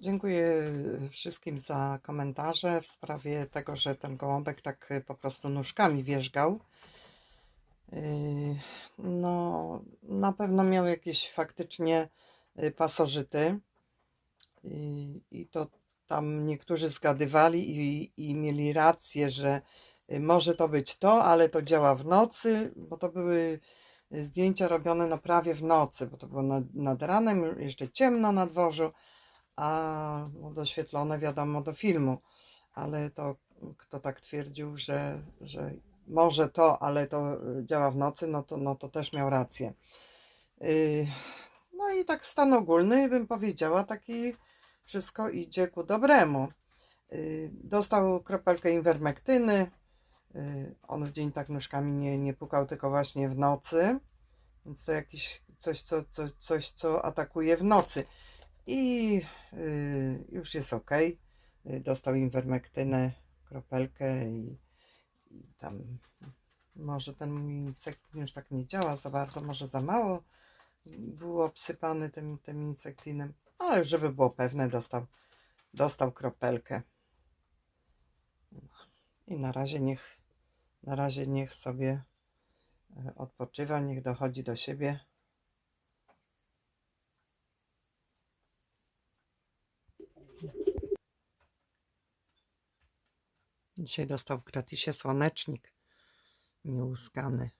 Dziękuję wszystkim za komentarze w sprawie tego, że ten gołąbek tak po prostu nóżkami wierzgał. Yy, No, na pewno miał jakieś faktycznie y, pasożyty. I to tam niektórzy zgadywali i, i mieli rację, że y, może to być to, ale to działa w nocy, bo to były y, zdjęcia robione no prawie w nocy, bo to było nad, nad ranem, jeszcze ciemno na dworzu, a no, doświetlone wiadomo do filmu. Ale to kto tak twierdził, że, że może to, ale to y, działa w nocy, no to, no to też miał rację. Yy, No i tak stan ogólny bym powiedziała, taki wszystko idzie ku dobremu. Yy, Dostał kropelkę inwermektyny. On w dzień tak nóżkami nie, nie pukał, tylko właśnie w nocy. Więc to jakiś coś, co, co, coś, co atakuje w nocy. I yy, już jest ok. Dostał inwermektynę, kropelkę i, tam może ten insektyn już tak nie działa za bardzo, może za mało był obsypany tym, tym insektinem, ale żeby było pewne, dostał, dostał kropelkę. I na razie niech, na razie niech sobie e, odpoczywa, niech dochodzi do siebie. Dzisiaj dostał w gratisie słonecznik nieuskany.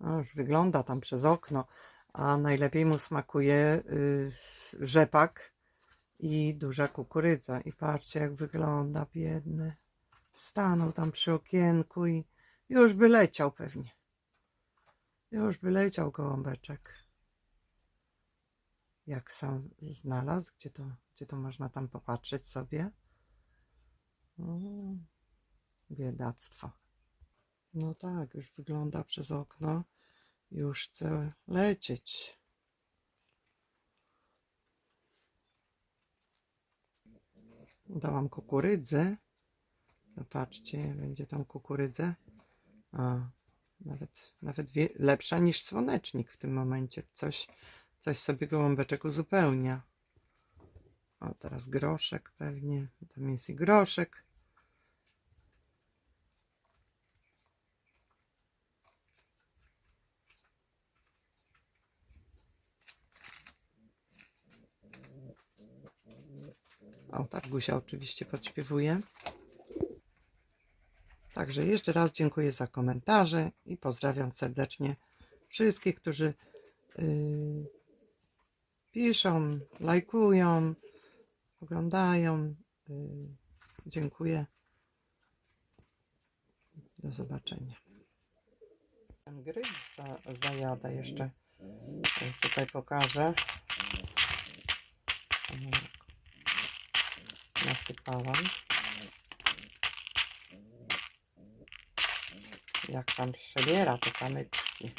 No, już wygląda tam przez okno, a najlepiej mu smakuje y, rzepak i duża kukurydza. I patrzcie, jak wygląda, biedny. Stanął tam przy okienku i już by leciał pewnie. Już by leciał gołąbeczek. Jak sam znalazł, gdzie to, gdzie to można tam popatrzeć sobie. O, biedactwo. No tak, już wygląda przez okno. Już chce lecieć. Dałam kukurydzę. Zobaczcie, będzie tam kukurydzę. A, nawet, nawet wie, lepsza niż słonecznik w tym momencie. Coś, coś sobie gołąbeczek uzupełnia. O, teraz groszek pewnie. Tam jest i groszek. O, Targusia oczywiście podśpiewuje. Także jeszcze raz dziękuję za komentarze i pozdrawiam serdecznie wszystkich, którzy yy, piszą, lajkują, oglądają. Yy, dziękuję. Do zobaczenia. Ten gryz za, zajada jeszcze. Tutaj pokażę. Nasypałam. Jak tam przebiera te kamyczki.